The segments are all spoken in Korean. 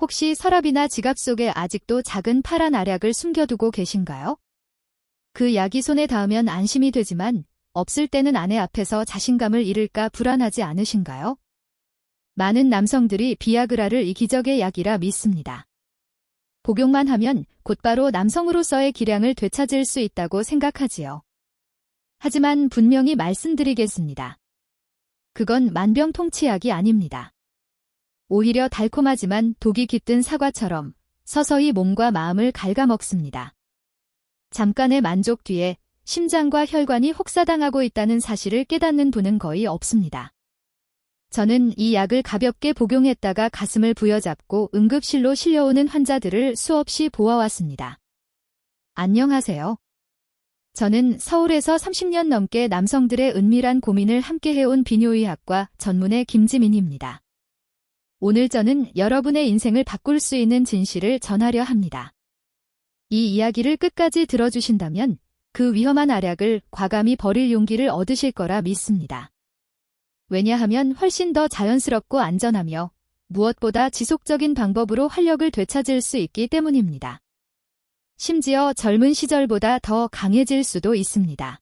혹시 서랍이나 지갑 속에 아직도 작은 파란 알약을 숨겨두고 계신가요? 그 약이 손에 닿으면 안심이 되지만 없을 때는 아내 앞에서 자신감을 잃을까 불안하지 않으신가요? 많은 남성들이 비아그라를 이 기적의 약이라 믿습니다. 복용만 하면 곧바로 남성으로서의 기량을 되찾을 수 있다고 생각하지요. 하지만 분명히 말씀드리겠습니다. 그건 만병통치약이 아닙니다. 오히려 달콤하지만 독이 깃든 사과처럼 서서히 몸과 마음을 갉아먹습니다. 잠깐의 만족 뒤에 심장과 혈관이 혹사당하고 있다는 사실을 깨닫는 분은 거의 없습니다. 저는 이 약을 가볍게 복용했다가 가슴을 부여잡고 응급실로 실려오는 환자들을 수없이 보아왔습니다. 안녕하세요. 저는 서울에서 30년 넘게 남성들의 은밀한 고민을 함께 해온 비뇨의학과 전문의 김지민입니다. 오늘 저는 여러분의 인생을 바꿀 수 있는 진실을 전하려 합니다. 이 이야기를 끝까지 들어주신다면 그 위험한 알약을 과감히 버릴 용기를 얻으실 거라 믿습니다. 왜냐하면 훨씬 더 자연스럽고 안전하며 무엇보다 지속적인 방법으로 활력을 되찾을 수 있기 때문입니다. 심지어 젊은 시절보다 더 강해질 수도 있습니다.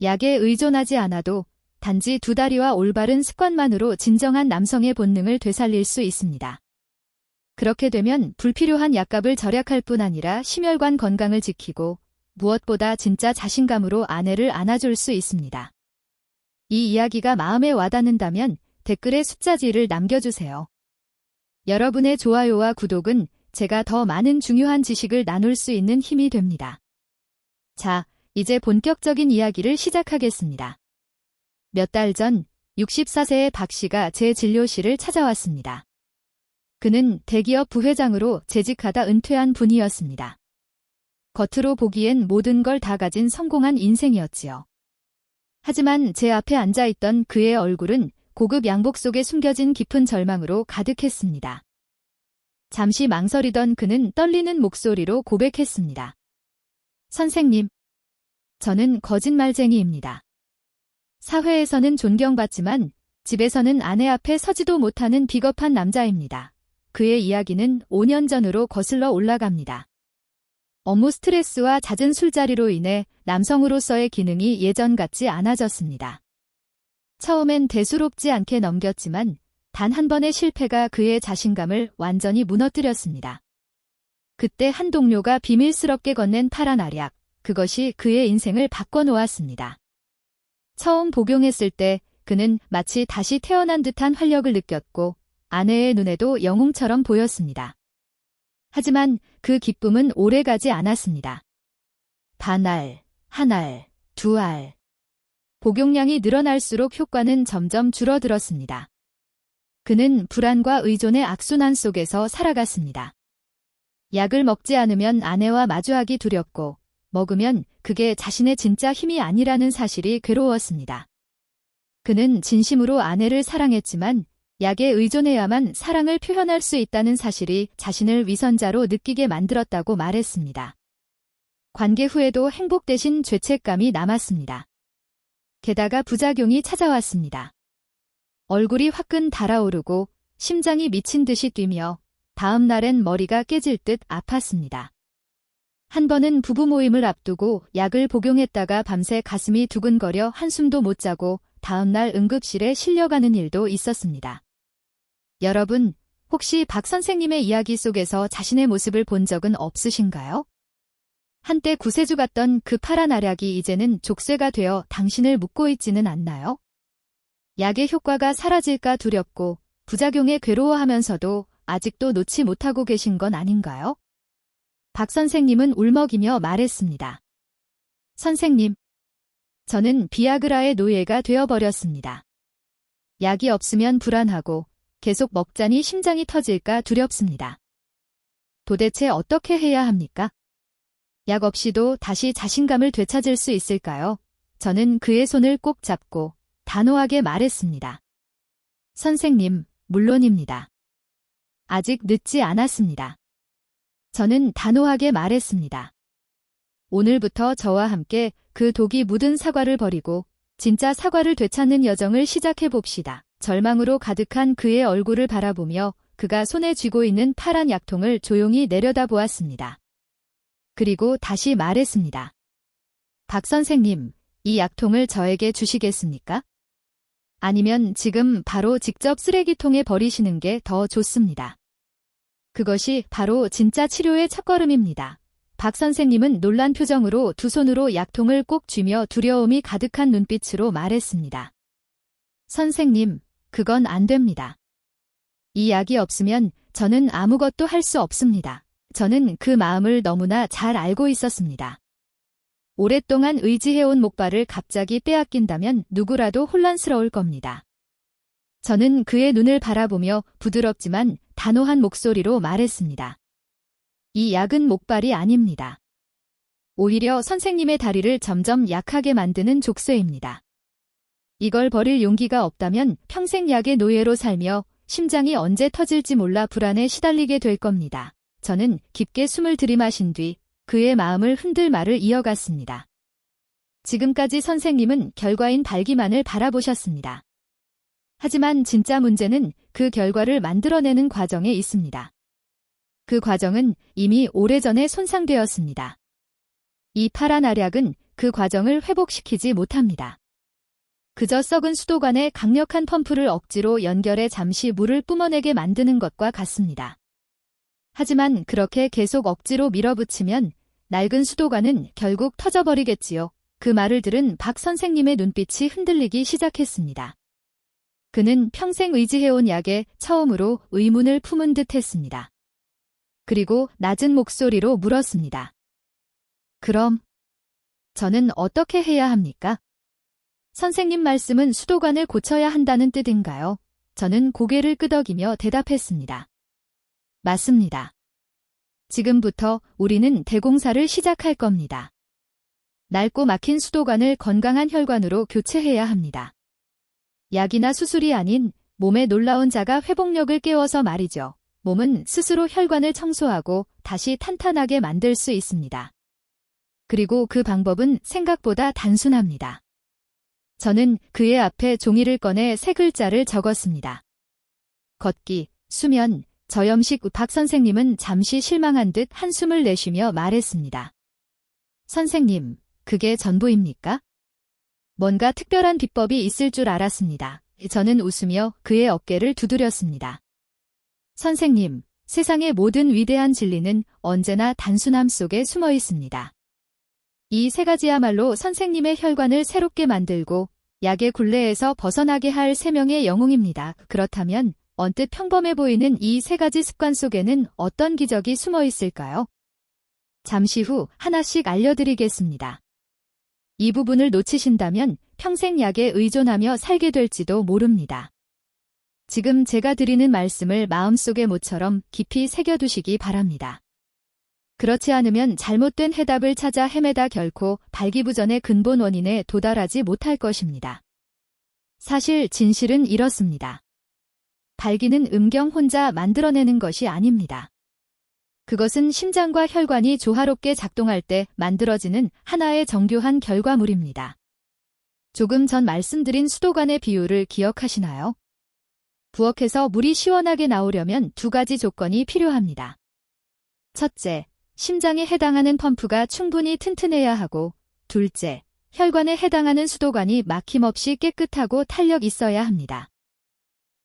약에 의존하지 않아도 단지 두 다리와 올바른 습관만으로 진정한 남성의 본능을 되살릴 수 있습니다. 그렇게 되면 불필요한 약값을 절약할 뿐 아니라 심혈관 건강을 지키고 무엇보다 진짜 자신감으로 아내를 안아줄 수 있습니다. 이 이야기가 마음에 와닿는다면 댓글에 숫자지를 남겨주세요. 여러분의 좋아요와 구독은 제가 더 많은 중요한 지식을 나눌 수 있는 힘이 됩니다. 자, 이제 본격적인 이야기를 시작하겠습니다. 몇 달 전 64세의 박 씨가 제 진료실을 찾아왔습니다. 그는 대기업 부회장으로 재직하다 은퇴한 분이었습니다. 겉으로 보기엔 모든 걸 다 가진 성공한 인생이었지요. 하지만 제 앞에 앉아있던 그의 얼굴은 고급 양복 속에 숨겨진 깊은 절망으로 가득했습니다. 잠시 망설이던 그는 떨리는 목소리로 고백했습니다. 선생님, 저는 거짓말쟁이입니다. 사회에서는 존경받지만 집에서는 아내 앞에 서지도 못하는 비겁한 남자입니다. 그의 이야기는 5년 전으로 거슬러 올라갑니다. 업무 스트레스와 잦은 술자리로 인해 남성으로서의 기능이 예전 같지 않아졌습니다. 처음엔 대수롭지 않게 넘겼지만 단 한 번의 실패가 그의 자신감을 완전히 무너뜨렸습니다. 그때 한 동료가 비밀스럽게 건넨 파란 알약, 그것이 그의 인생을 바꿔놓았습니다. 처음 복용했을 때 그는 마치 다시 태어난 듯한 활력을 느꼈고 아내의 눈에도 영웅처럼 보였습니다. 하지만 그 기쁨은 오래가지 않았습니다. 반알, 한 알, 두 알. 복용량이 늘어날수록 효과는 점점 줄어들었습니다. 그는 불안과 의존의 악순환 속에서 살아갔습니다. 약을 먹지 않으면 아내와 마주하기 두렵고 먹으면 그게 자신의 진짜 힘이 아니라는 사실이 괴로웠습니다. 그는 진심으로 아내를 사랑했지만 약에 의존해야만 사랑을 표현할 수 있다는 사실이 자신을 위선자로 느끼게 만들었다고 말했습니다. 관계 후에도 행복 대신 죄책감이 남았습니다. 게다가 부작용이 찾아왔습니다. 얼굴이 화끈 달아오르고 심장이 미친 듯이 뛰며 다음 날엔 머리가 깨질 듯 아팠습니다. 한 번은 부부 모임을 앞두고 약을 복용했다가 밤새 가슴이 두근거려 한숨도 못 자고 다음날 응급실에 실려가는 일도 있었습니다. 여러분, 혹시 박 선생님의 이야기 속에서 자신의 모습을 본 적은 없으신가요? 한때 구세주 같던 그 파란 알약이 이제는 족쇄가 되어 당신을 묶고 있지는 않나요? 약의 효과가 사라질까 두렵고 부작용에 괴로워하면서도 아직도 놓지 못하고 계신 건 아닌가요? 박 선생님은 울먹이며 말했습니다. 선생님, 저는 비아그라의 노예가 되어버렸습니다. 약이 없으면 불안하고 계속 먹자니 심장이 터질까 두렵습니다. 도대체 어떻게 해야 합니까? 약 없이도 다시 자신감을 되찾을 수 있을까요? 저는 그의 손을 꼭 잡고 단호하게 말했습니다. 선생님, 물론입니다. 아직 늦지 않았습니다. 저는 단호하게 말했습니다. 오늘부터 저와 함께 그 독이 묻은 사과를 버리고 진짜 사과를 되찾는 여정을 시작해 봅시다. 절망으로 가득한 그의 얼굴을 바라보며 그가 손에 쥐고 있는 파란 약통을 조용히 내려다보았습니다. 그리고 다시 말했습니다. 박 선생님, 이 약통을 저에게 주시겠습니까? 아니면 지금 바로 직접 쓰레기통에 버리시는 게 더 좋습니다. 그것이 바로 진짜 치료의 첫걸음입니다. 박 선생님은 놀란 표정으로 두 손으로 약통을 꼭 쥐며 두려움이 가득한 눈빛으로 말했습니다. 선생님, 그건 안 됩니다. 이 약이 없으면 저는 아무것도 할 수 없습니다. 저는 그 마음을 너무나 잘 알고 있었습니다. 오랫동안 의지해온 목발을 갑자기 빼앗긴다면 누구라도 혼란스러울 겁니다. 저는 그의 눈을 바라보며 부드럽지만 단호한 목소리로 말했습니다. 이 약은 목발이 아닙니다. 오히려 선생님의 다리를 점점 약하게 만드는 족쇄입니다. 이걸 버릴 용기가 없다면 평생 약의 노예로 살며 심장이 언제 터질지 몰라 불안에 시달리게 될 겁니다. 저는 깊게 숨을 들이마신 뒤 그의 마음을 흔들 말을 이어갔습니다. 지금까지 선생님은 결과인 발기만을 바라보셨습니다. 하지만 진짜 문제는 그 결과를 만들어내는 과정에 있습니다. 그 과정은 이미 오래전에 손상되었습니다. 이 파란 알약은 그 과정을 회복시키지 못합니다. 그저 썩은 수도관에 강력한 펌프를 억지로 연결해 잠시 물을 뿜어내게 만드는 것과 같습니다. 하지만 그렇게 계속 억지로 밀어붙이면 낡은 수도관은 결국 터져버리겠지요. 그 말을 들은 박 선생님의 눈빛이 흔들리기 시작했습니다. 그는 평생 의지해온 약에 처음으로 의문을 품은 듯 했습니다. 그리고 낮은 목소리로 물었습니다. 그럼 저는 어떻게 해야 합니까? 선생님 말씀은 수도관을 고쳐야 한다는 뜻인가요? 저는 고개를 끄덕이며 대답했습니다. 맞습니다. 지금부터 우리는 대공사를 시작할 겁니다. 낡고 막힌 수도관을 건강한 혈관으로 교체해야 합니다. 약이나 수술이 아닌 몸의 놀라운 자가 회복력을 깨워서 말이죠. 몸은 스스로 혈관을 청소하고 다시 탄탄하게 만들 수 있습니다. 그리고 그 방법은 생각보다 단순합니다. 저는 그의 앞에 종이를 꺼내 세 글자를 적었습니다. 걷기, 수면, 저염식 박 선생님은 잠시 실망한 듯 한숨을 내쉬며 말했습니다. 선생님, 그게 전부입니까? 뭔가 특별한 비법이 있을 줄 알았습니다. 저는 웃으며 그의 어깨를 두드렸습니다. 선생님, 세상의 모든 위대한 진리는 언제나 단순함 속에 숨어 있습니다. 이 세 가지야말로 선생님의 혈관을 새롭게 만들고 약의 굴레에서 벗어나게 할 세 명의 영웅입니다. 그렇다면 언뜻 평범해 보이는 이 세 가지 습관 속에는 어떤 기적이 숨어 있을까요? 잠시 후 하나씩 알려드리겠습니다. 이 부분을 놓치신다면 평생 약에 의존하며 살게 될지도 모릅니다. 지금 제가 드리는 말씀을 마음속의 모처럼 깊이 새겨두시기 바랍니다. 그렇지 않으면 잘못된 해답을 찾아 헤매다 결코 발기부전의 근본 원인에 도달하지 못할 것입니다. 사실 진실은 이렇습니다. 발기는 음경 혼자 만들어내는 것이 아닙니다. 그것은 심장과 혈관이 조화롭게 작동할 때 만들어지는 하나의 정교한 결과물입니다. 조금 전 말씀드린 수도관의 비율을 기억하시나요? 부엌에서 물이 시원하게 나오려면 두 가지 조건이 필요합니다. 첫째, 심장에 해당하는 펌프가 충분히 튼튼해야 하고, 둘째, 혈관에 해당하는 수도관이 막힘없이 깨끗하고 탄력 있어야 합니다.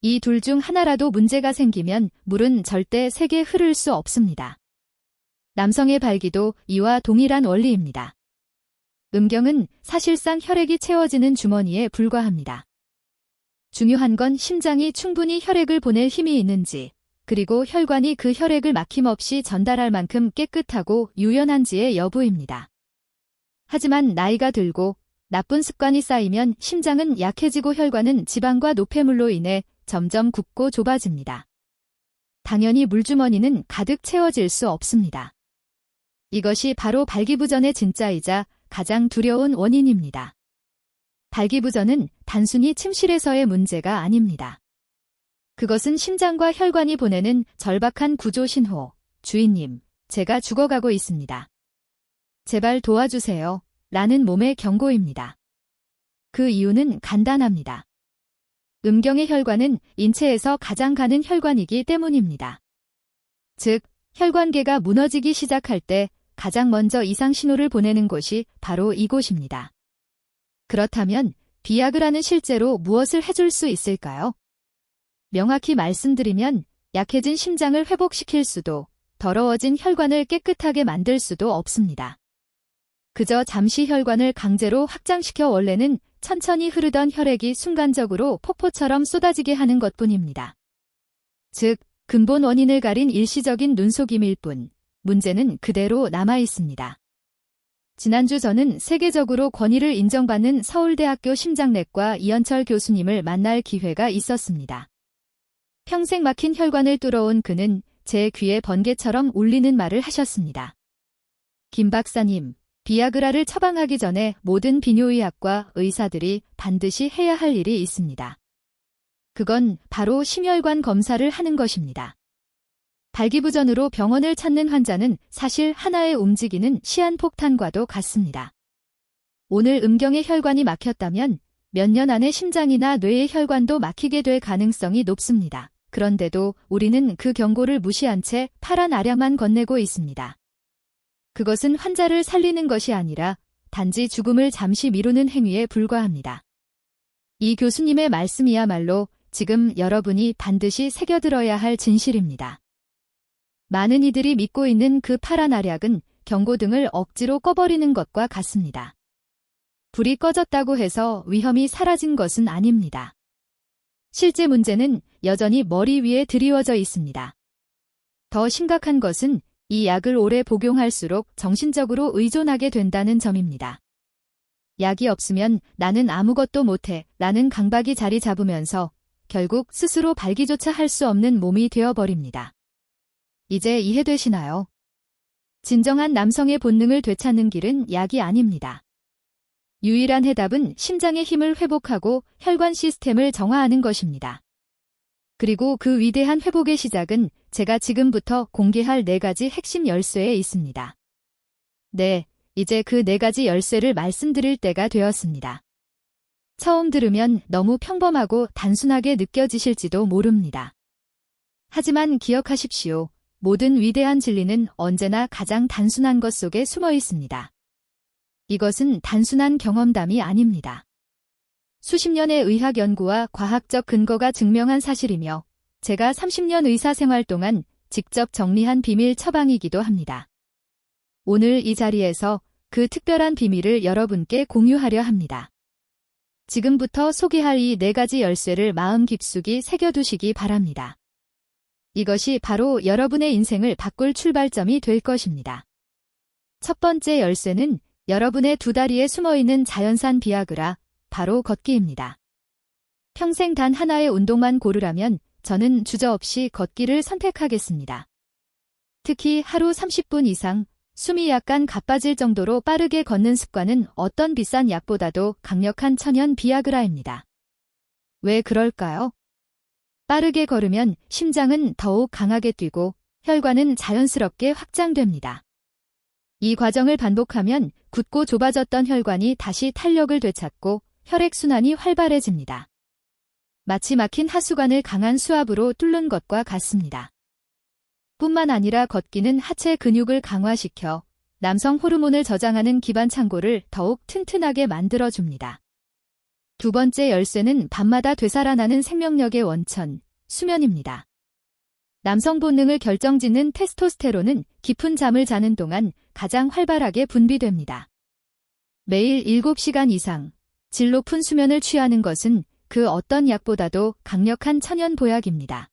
이 둘 중 하나라도 문제가 생기면 물은 절대 세게 흐를 수 없습니다. 남성의 발기도 이와 동일한 원리입니다. 음경은 사실상 혈액이 채워지는 주머니에 불과합니다. 중요한 건 심장이 충분히 혈액을 보낼 힘이 있는지, 그리고 혈관이 그 혈액을 막힘없이 전달할 만큼 깨끗하고 유연한지의 여부입니다. 하지만 나이가 들고 나쁜 습관이 쌓이면 심장은 약해지고 혈관은 지방과 노폐물로 인해 점점 굽고 좁아집니다. 당연히 물주머니는 가득 채워질 수 없습니다. 이것이 바로 발기부전의 진짜이자 가장 두려운 원인입니다. 발기부전은 단순히 침실에서의 문제가 아닙니다. 그것은 심장과 혈관이 보내는 절박한 구조 신호. 주인님, 제가 죽어가고 있습니다. 제발 도와주세요. 라는 몸의 경고입니다. 그 이유는 간단합니다. 음경의 혈관은 인체에서 가장 가는 혈관이기 때문입니다. 즉, 혈관계가 무너지기 시작할 때 가장 먼저 이상 신호를 보내는 곳이 바로 이곳입니다. 그렇다면 비약이라는 실제로 무엇을 해줄 수 있을까요? 명확히 말씀드리면 약해진 심장을 회복시킬 수도 더러워진 혈관을 깨끗하게 만들 수도 없습니다. 그저 잠시 혈관을 강제로 확장시켜 원래는 천천히 흐르던 혈액이 순간적으로 폭포처럼 쏟아지게 하는 것 뿐입니다. 즉, 근본 원인을 가린 일시적인 눈속임일 뿐, 문제는 그대로 남아 있습니다. 지난주 저는 세계적으로 권위를 인정받는 서울대학교 심장내과 이현철 교수님을 만날 기회가 있었습니다. 평생 막힌 혈관을 뚫어온 그는 제 귀에 번개처럼 울리는 말을 하셨습니다. 김 박사님, 비아그라를 처방하기 전에 모든 비뇨의학과 의사들이 반드시 해야 할 일이 있습니다. 그건 바로 심혈관 검사를 하는 것입니다. 발기부전으로 병원을 찾는 환자는 사실 하나의 움직이는 시한폭탄과도 같습니다. 오늘 음경의 혈관이 막혔다면 몇 년 안에 심장이나 뇌의 혈관도 막히게 될 가능성이 높습니다. 그런데도 우리는 그 경고를 무시한 채 파란 아량만 건네고 있습니다. 그것은 환자를 살리는 것이 아니라 단지 죽음을 잠시 미루는 행위에 불과합니다. 이 교수님의 말씀이야말로 지금 여러분이 반드시 새겨들어야 할 진실입니다. 많은 이들이 믿고 있는 그 파란 알약은 경고등을 억지로 꺼버리는 것과 같습니다. 불이 꺼졌다고 해서 위험이 사라진 것은 아닙니다. 실제 문제는 여전히 머리 위에 드리워져 있습니다. 더 심각한 것은 이 약을 오래 복용할수록 정신적으로 의존하게 된다는 점입니다. 약이 없으면 나는 아무것도 못해 라는 강박이 자리 잡으면서 결국 스스로 발기조차 할 수 없는 몸이 되어버립니다. 이제 이해되시나요? 진정한 남성의 본능을 되찾는 길은 약이 아닙니다. 유일한 해답은 심장의 힘을 회복하고 혈관 시스템을 정화하는 것입니다. 그리고 그 위대한 회복의 시작은 제가 지금부터 공개할 네 가지 핵심 열쇠에 있습니다. 네, 이제 그 네 가지 열쇠를 말씀드릴 때가 되었습니다. 처음 들으면 너무 평범하고 단순하게 느껴지실지도 모릅니다. 하지만 기억하십시오. 모든 위대한 진리는 언제나 가장 단순한 것 속에 숨어 있습니다. 이것은 단순한 경험담이 아닙니다. 수십 년의 의학 연구와 과학적 근거가 증명한 사실이며 제가 30년 의사 생활 동안 직접 정리한 비밀 처방이기도 합니다. 오늘 이 자리에서 그 특별한 비밀을 여러분께 공유하려 합니다. 지금부터 소개할 이 네 가지 열쇠를 마음 깊숙이 새겨두시기 바랍니다. 이것이 바로 여러분의 인생을 바꿀 출발점이 될 것입니다. 첫 번째 열쇠는 여러분의 두 다리에 숨어있는 자연산 비아그라, 바로 걷기입니다. 평생 단 하나의 운동만 고르라면 저는 주저없이 걷기를 선택하겠습니다. 특히 하루 30분 이상 숨이 약간 가빠질 정도로 빠르게 걷는 습관은 어떤 비싼 약보다도 강력한 천연 비아그라입니다. 왜 그럴까요? 빠르게 걸으면 심장은 더욱 강하게 뛰고 혈관은 자연스럽게 확장됩니다. 이 과정을 반복하면 굳고 좁아졌던 혈관이 다시 탄력을 되찾고 혈액순환이 활발해집니다. 마치 막힌 하수관을 강한 수압으로 뚫는 것과 같습니다. 뿐만 아니라 걷기는 하체 근육을 강화시켜 남성 호르몬을 저장하는 기반 창고를 더욱 튼튼하게 만들어줍니다. 두 번째 열쇠는 밤마다 되살아나는 생명력의 원천, 수면입니다. 남성 본능을 결정짓는 테스토스테론은 깊은 잠을 자는 동안 가장 활발하게 분비됩니다. 매일 7시간 이상, 질 높은 수면을 취하는 것은 그 어떤 약보다도 강력한 천연 보약입니다.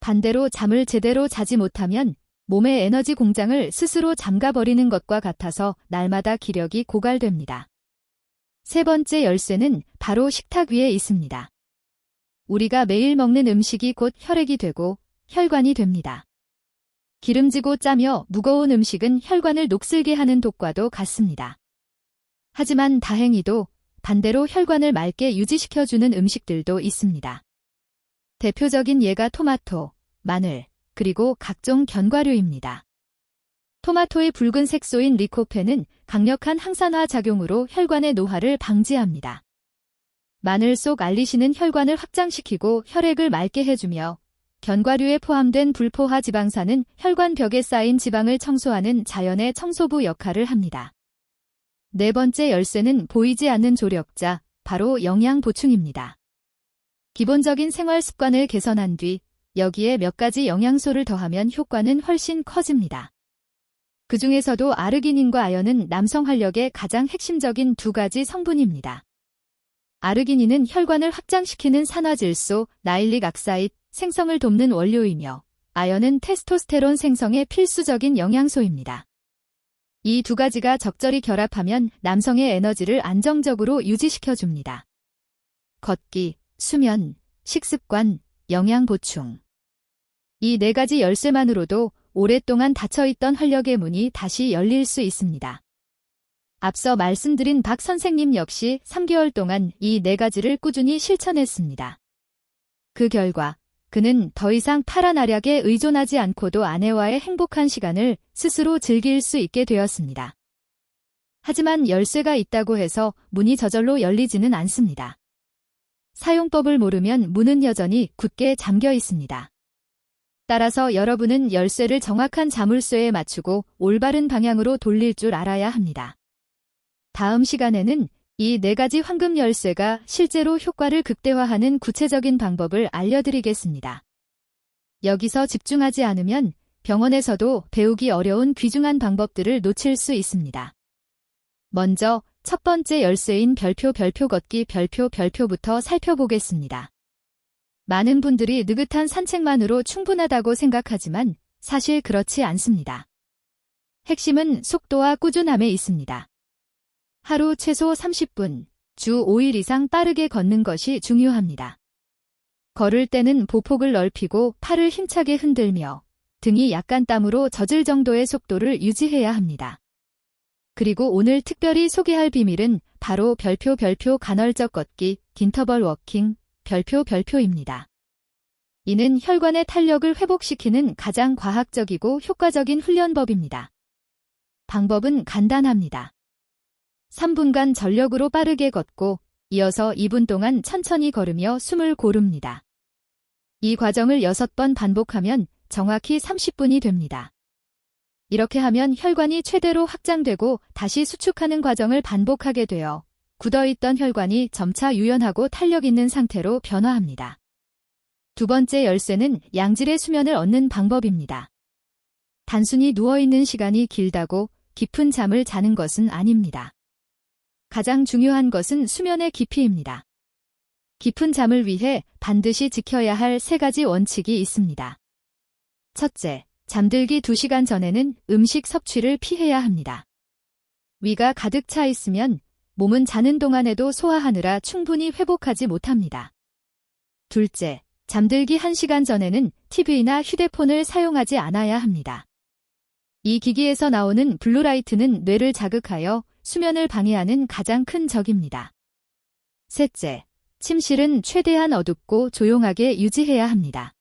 반대로 잠을 제대로 자지 못하면 몸의 에너지 공장을 스스로 잠가버리는 것과 같아서 날마다 기력이 고갈됩니다. 세 번째 열쇠는 바로 식탁 위에 있습니다. 우리가 매일 먹는 음식이 곧 혈액이 되고 혈관이 됩니다. 기름지고 짜며 무거운 음식은 혈관을 녹슬게 하는 독과도 같습니다. 하지만 다행히도 반대로 혈관을 맑게 유지시켜주는 음식들도 있습니다. 대표적인 예가 토마토, 마늘, 그리고 각종 견과류입니다. 토마토의 붉은 색소인 리코펜은 강력한 항산화 작용으로 혈관의 노화를 방지합니다. 마늘 속 알리신은 혈관을 확장시키고 혈액을 맑게 해주며 견과류에 포함된 불포화 지방산은 혈관 벽에 쌓인 지방을 청소하는 자연의 청소부 역할을 합니다. 네 번째 열쇠는 보이지 않는 조력자, 바로 영양 보충입니다. 기본적인 생활 습관을 개선한 뒤 여기에 몇 가지 영양소를 더하면 효과는 훨씬 커집니다. 그 중에서도 아르기닌과 아연은 남성 활력의 가장 핵심적인 두 가지 성분입니다. 아르기닌은 혈관을 확장시키는 산화질소, 나일릭 악사ид, 생성을 돕는 원료이며 아연은 테스토스테론 생성의 필수적인 영양소입니다. 이 두 가지가 적절히 결합하면 남성의 에너지를 안정적으로 유지시켜줍니다. 걷기, 수면, 식습관, 영양 보충. 이 네 가지 열쇠만으로도 오랫동안 닫혀있던 활력의 문이 다시 열릴 수 있습니다. 앞서 말씀드린 박 선생님 역시 3개월 동안 이 네 가지를 꾸준히 실천했습니다. 그 결과 그는 더 이상 파란 알약에 의존하지 않고도 아내와의 행복한 시간을 스스로 즐길 수 있게 되었습니다. 하지만 열쇠가 있다고 해서 문이 저절로 열리지는 않습니다. 사용법을 모르면 문은 여전히 굳게 잠겨 있습니다. 따라서 여러분은 열쇠를 정확한 자물쇠에 맞추고 올바른 방향으로 돌릴 줄 알아야 합니다. 다음 시간에는 이 네 가지 황금 열쇠가 실제로 효과를 극대화하는 구체적인 방법을 알려드리겠습니다. 여기서 집중하지 않으면 병원에서도 배우기 어려운 귀중한 방법들을 놓칠 수 있습니다. 먼저 첫 번째 열쇠인 별표 별표 걷기 별표 별표부터 살펴보겠습니다. 많은 분들이 느긋한 산책만으로 충분하다고 생각하지만 사실 그렇지 않습니다. 핵심은 속도와 꾸준함에 있습니다. 하루 최소 30분, 주 5일 이상 빠르게 걷는 것이 중요합니다. 걸을 때는 보폭을 넓히고 팔을 힘차게 흔들며 등이 약간 땀으로 젖을 정도의 속도를 유지해야 합니다. 그리고 오늘 특별히 소개할 비밀은 바로 별표 별표 간헐적 걷기, 긴터벌 워킹, 별표 별표입니다. 이는 혈관의 탄력을 회복시키는 가장 과학적이고 효과적인 훈련법입니다. 방법은 간단합니다. 3분간 전력으로 빠르게 걷고 이어서 2분 동안 천천히 걸으며 숨을 고릅니다. 이 과정을 6번 반복하면 정확히 30분이 됩니다. 이렇게 하면 혈관이 최대로 확장되고 다시 수축하는 과정을 반복하게 되어 굳어있던 혈관이 점차 유연하고 탄력 있는 상태로 변화합니다. 두 번째 열쇠는 양질의 수면을 얻는 방법입니다. 단순히 누워있는 시간이 길다고 깊은 잠을 자는 것은 아닙니다. 가장 중요한 것은 수면의 깊이입니다. 깊은 잠을 위해 반드시 지켜야 할 세 가지 원칙이 있습니다. 첫째, 잠들기 2시간 전에는 음식 섭취를 피해야 합니다. 위가 가득 차 있으면 몸은 자는 동안에도 소화하느라 충분히 회복하지 못합니다. 둘째, 잠들기 1시간 전에는 TV나 휴대폰을 사용하지 않아야 합니다. 이 기기에서 나오는 블루라이트는 뇌를 자극하여 수면을 방해하는 가장 큰 적입니다. 셋째, 침실은 최대한 어둡고 조용하게 유지해야 합니다.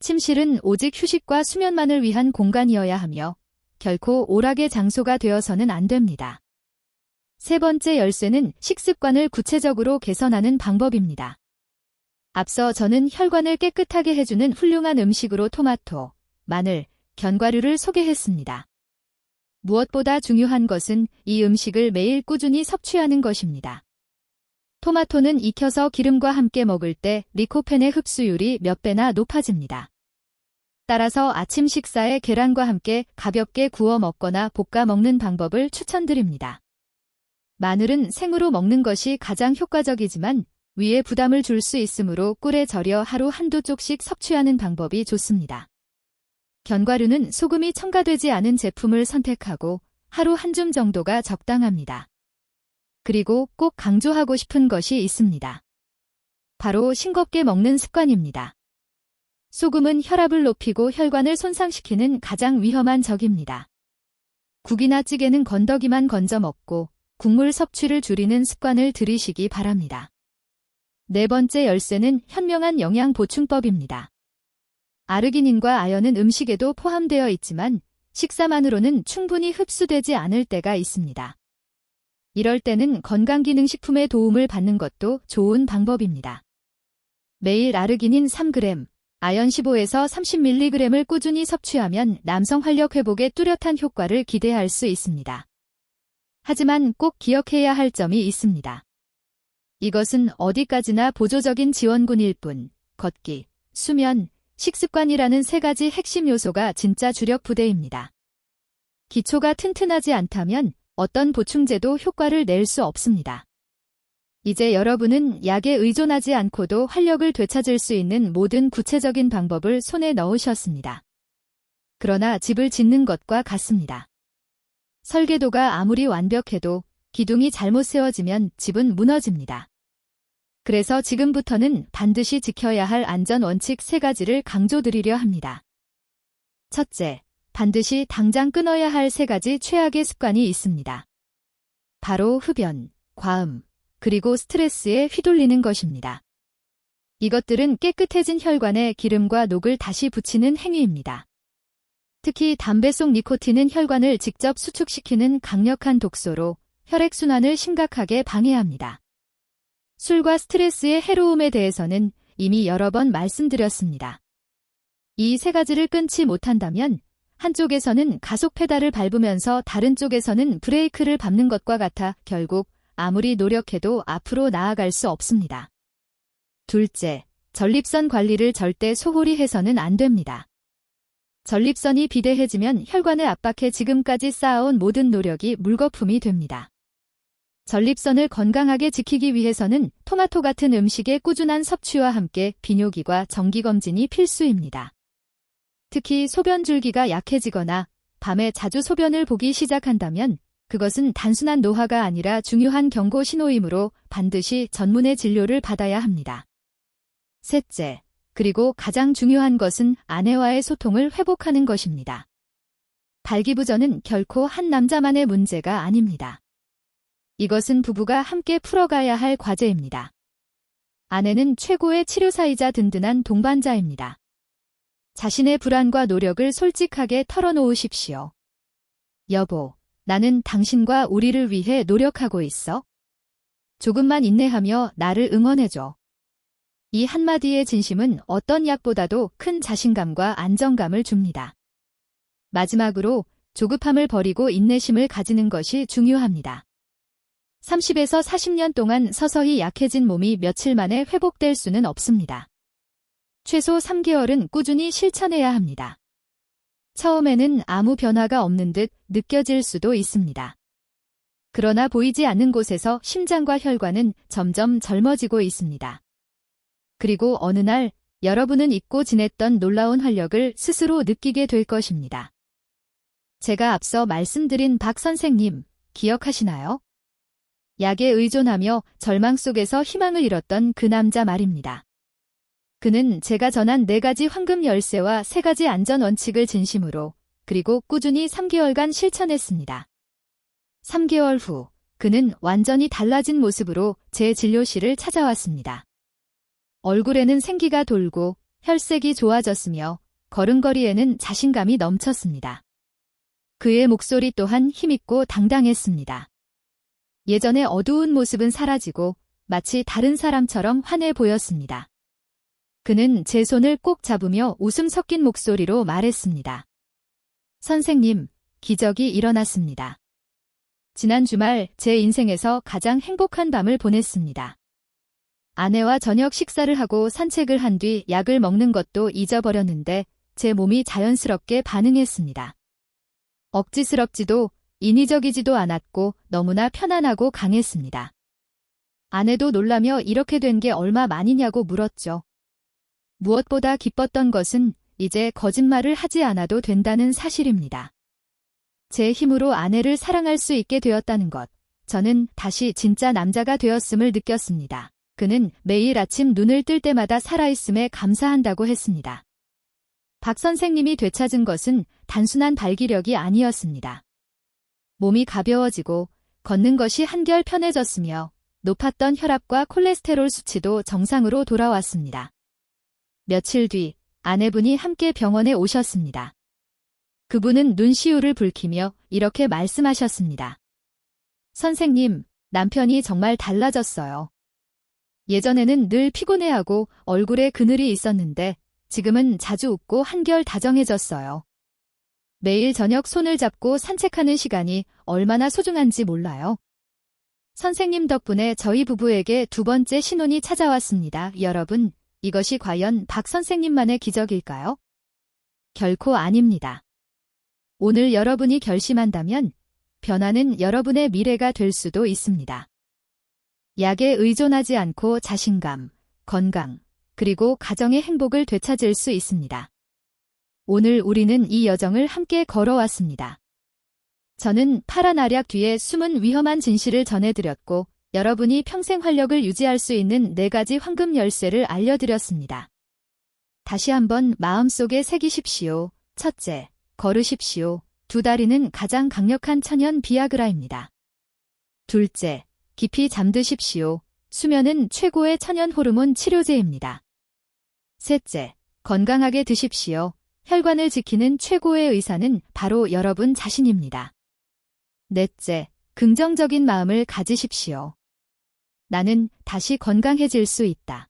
침실은 오직 휴식과 수면만을 위한 공간이어야 하며 결코 오락의 장소가 되어서는 안 됩니다. 세 번째 열쇠는 식습관을 구체적으로 개선하는 방법입니다. 앞서 저는 혈관을 깨끗하게 해주는 훌륭한 음식으로 토마토, 마늘, 견과류를 소개했습니다. 무엇보다 중요한 것은 이 음식을 매일 꾸준히 섭취하는 것입니다. 토마토는 익혀서 기름과 함께 먹을 때 리코펜의 흡수율이 몇 배나 높아집니다. 따라서 아침 식사에 계란과 함께 가볍게 구워 먹거나 볶아 먹는 방법을 추천드립니다. 마늘은 생으로 먹는 것이 가장 효과적이지만 위에 부담을 줄 수 있으므로 꿀에 절여 하루 한두 쪽씩 섭취하는 방법이 좋습니다. 견과류는 소금이 첨가되지 않은 제품을 선택하고 하루 한 줌 정도가 적당합니다. 그리고 꼭 강조하고 싶은 것이 있습니다. 바로 싱겁게 먹는 습관입니다. 소금은 혈압을 높이고 혈관을 손상시키는 가장 위험한 적입니다. 국이나 찌개는 건더기만 건져 먹고 국물 섭취를 줄이는 습관을 들이시기 바랍니다. 네 번째 열쇠는 현명한 영양 보충법입니다. 아르기닌과 아연은 음식에도 포함되어 있지만 식사만으로는 충분히 흡수되지 않을 때가 있습니다. 이럴 때는 건강기능식품의 도움을 받는 것도 좋은 방법입니다. 매일 아르기닌 3g, 아연 15에서 30mg을 꾸준히 섭취하면 남성 활력 회복에 뚜렷한 효과를 기대할 수 있습니다. 하지만 꼭 기억해야 할 점이 있습니다. 이것은 어디까지나 보조적인 지원군일 뿐, 걷기, 수면, 식습관이라는 세 가지 핵심 요소가 진짜 주력 부대입니다. 기초가 튼튼하지 않다면 어떤 보충제도 효과를 낼 수 없습니다. 이제 여러분은 약에 의존하지 않고도 활력을 되찾을 수 있는 모든 구체적인 방법을 손에 넣으셨습니다. 그러나 집을 짓는 것과 같습니다. 설계도가 아무리 완벽해도 기둥이 잘못 세워지면 집은 무너집니다. 그래서 지금부터는 반드시 지켜야 할 안전 원칙 세 가지를 강조드리려 합니다. 첫째, 반드시 당장 끊어야 할 세 가지 최악의 습관이 있습니다. 바로 흡연, 과음, 그리고 스트레스에 휘둘리는 것입니다. 이것들은 깨끗해진 혈관에 기름과 녹을 다시 붙이는 행위입니다. 특히 담배 속 니코틴은 혈관을 직접 수축시키는 강력한 독소로 혈액순환을 심각하게 방해합니다. 술과 스트레스의 해로움에 대해서는 이미 여러 번 말씀드렸습니다. 이 세 가지를 끊지 못한다면 한쪽에서는 가속 페달을 밟으면서 다른 쪽에서는 브레이크를 밟는 것과 같아 결국 아무리 노력해도 앞으로 나아갈 수 없습니다. 둘째, 전립선 관리를 절대 소홀히 해서는 안 됩니다. 전립선이 비대해지면 혈관을 압박해 지금까지 쌓아온 모든 노력이 물거품이 됩니다. 전립선을 건강하게 지키기 위해서는 토마토 같은 음식의 꾸준한 섭취와 함께 비뇨기과 정기검진이 필수입니다. 특히 소변 줄기가 약해지거나 밤에 자주 소변을 보기 시작한다면 그것은 단순한 노화가 아니라 중요한 경고 신호이므로 반드시 전문의 진료를 받아야 합니다. 셋째, 그리고 가장 중요한 것은 아내와의 소통을 회복하는 것입니다. 발기부전은 결코 한 남자만의 문제가 아닙니다. 이것은 부부가 함께 풀어가야 할 과제입니다. 아내는 최고의 치료사이자 든든한 동반자입니다. 자신의 불안과 노력을 솔직하게 털어놓으십시오. 여보, 나는 당신과 우리를 위해 노력하고 있어. 조금만 인내하며 나를 응원해줘. 이 한마디의 진심은 어떤 약보다도 큰 자신감과 안정감을 줍니다. 마지막으로 조급함을 버리고 인내심을 가지는 것이 중요합니다. 30에서 40년 동안 서서히 약해진 몸이 며칠 만에 회복될 수는 없습니다. 최소 3개월은 꾸준히 실천해야 합니다. 처음에는 아무 변화가 없는 듯 느껴질 수도 있습니다. 그러나 보이지 않는 곳에서 심장과 혈관은 점점 젊어지고 있습니다. 그리고 어느 날 여러분은 잊고 지냈던 놀라운 활력을 스스로 느끼게 될 것입니다. 제가 앞서 말씀드린 박 선생님, 기억하시나요? 약에 의존하며 절망 속에서 희망을 잃었던 그 남자 말입니다. 그는 제가 전한 네 가지 황금 열쇠와 세 가지 안전 원칙을 진심으로 그리고 꾸준히 3개월간 실천했습니다. 3개월 후 그는 완전히 달라진 모습으로 제 진료실을 찾아왔습니다. 얼굴에는 생기가 돌고 혈색이 좋아졌으며 걸음걸이에는 자신감이 넘쳤습니다. 그의 목소리 또한 힘있고 당당했습니다. 예전의 어두운 모습은 사라지고 마치 다른 사람처럼 환해 보였습니다. 그는 제 손을 꼭 잡으며 웃음 섞인 목소리로 말했습니다. 선생님, 기적이 일어났습니다. 지난 주말 제 인생에서 가장 행복한 밤을 보냈습니다. 아내와 저녁 식사를 하고 산책을 한 뒤 약을 먹는 것도 잊어버렸는데 제 몸이 자연스럽게 반응했습니다. 억지스럽지도 인위적이지도 않았고 너무나 편안하고 강했습니다. 아내도 놀라며 이렇게 된 게 얼마 만이냐고 물었죠. 무엇보다 기뻤던 것은 이제 거짓말을 하지 않아도 된다는 사실입니다. 제 힘으로 아내를 사랑할 수 있게 되었다는 것. 저는 다시 진짜 남자가 되었음을 느꼈습니다. 그는 매일 아침 눈을 뜰 때마다 살아있음에 감사한다고 했습니다. 박 선생님이 되찾은 것은 단순한 발기력이 아니었습니다. 몸이 가벼워지고 걷는 것이 한결 편해졌으며 높았던 혈압과 콜레스테롤 수치도 정상으로 돌아왔습니다. 며칠 뒤 아내분이 함께 병원에 오셨습니다. 그분은 눈시울을 붉히며 이렇게 말씀하셨습니다. 선생님, 남편이 정말 달라졌어요. 예전에는 늘 피곤해하고 얼굴에 그늘이 있었는데 지금은 자주 웃고 한결 다정해졌어요. 매일 저녁 손을 잡고 산책하는 시간이 얼마나 소중한지 몰라요. 선생님 덕분에 저희 부부에게 두 번째 신혼이 찾아왔습니다. 여러분, 이것이 과연 박 선생님만의 기적일까요? 결코 아닙니다. 오늘 여러분이 결심한다면 변화는 여러분의 미래가 될 수도 있습니다. 약에 의존하지 않고 자신감, 건강, 그리고 가정의 행복을 되찾을 수 있습니다. 오늘 우리는 이 여정을 함께 걸어왔습니다. 저는 파란 알약 뒤에 숨은 위험한 진실을 전해드렸고 여러분이 평생 활력을 유지할 수 있는 네 가지 황금 열쇠를 알려드렸습니다. 다시 한번 마음속에 새기십시오. 첫째, 걸으십시오. 두 다리는 가장 강력한 천연 비아그라입니다. 둘째, 깊이 잠드십시오. 수면은 최고의 천연 호르몬 치료제입니다. 셋째, 건강하게 드십시오. 혈관을 지키는 최고의 의사는 바로 여러분 자신입니다. 넷째, 긍정적인 마음을 가지십시오. 나는 다시 건강해질 수 있다.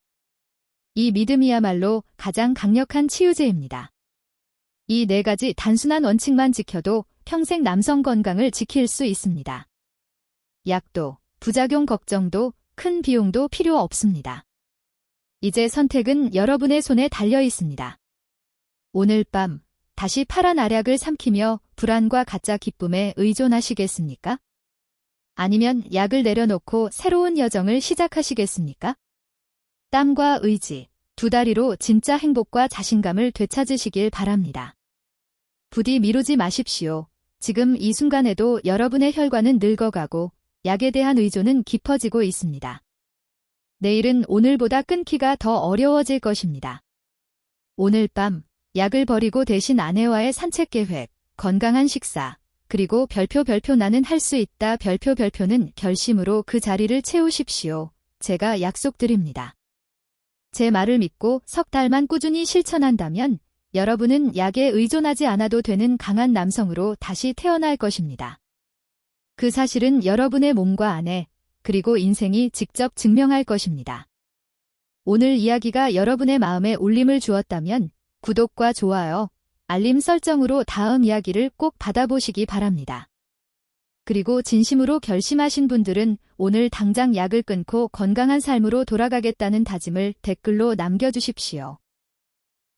이 믿음이야말로 가장 강력한 치유제입니다. 이 네 가지 단순한 원칙만 지켜도 평생 남성 건강을 지킬 수 있습니다. 약도, 부작용 걱정도, 큰 비용도 필요 없습니다. 이제 선택은 여러분의 손에 달려 있습니다. 오늘 밤 다시 파란 알약을 삼키며 불안과 가짜 기쁨에 의존하시겠습니까? 아니면 약을 내려놓고 새로운 여정을 시작하시겠습니까? 땀과 의지, 두 다리로 진짜 행복과 자신감을 되찾으시길 바랍니다. 부디 미루지 마십시오. 지금 이 순간에도 여러분의 혈관은 늙어가고 약에 대한 의존은 깊어지고 있습니다. 내일은 오늘보다 끊기가 더 어려워질 것입니다. 오늘 밤 약을 버리고 대신 아내와의 산책 계획, 건강한 식사, 그리고 별표 별표 나는 할 수 있다 별표 별표는 결심으로 그 자리를 채우십시오. 제가 약속드립니다. 제 말을 믿고 석 달만 꾸준히 실천한다면 여러분은 약에 의존하지 않아도 되는 강한 남성으로 다시 태어날 것입니다. 그 사실은 여러분의 몸과 아내, 그리고 인생이 직접 증명할 것입니다. 오늘 이야기가 여러분의 마음에 울림을 주었다면 구독과 좋아요, 알림 설정으로 다음 이야기를 꼭 받아보시기 바랍니다. 그리고 진심으로 결심하신 분들은 오늘 당장 약을 끊고 건강한 삶으로 돌아가겠다는 다짐을 댓글로 남겨주십시오.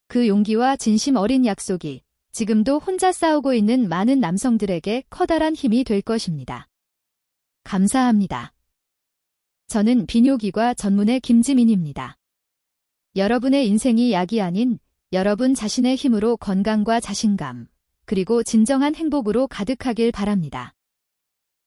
그 용기와 진심 어린 약속이 지금도 혼자 싸우고 있는 많은 남성들에게 커다란 힘이 될 것입니다. 감사합니다. 저는 비뇨기과 전문의 김지민입니다. 여러분의 인생이 약이 아닌 여러분 자신의 힘으로 건강과 자신감, 그리고 진정한 행복으로 가득하길 바랍니다.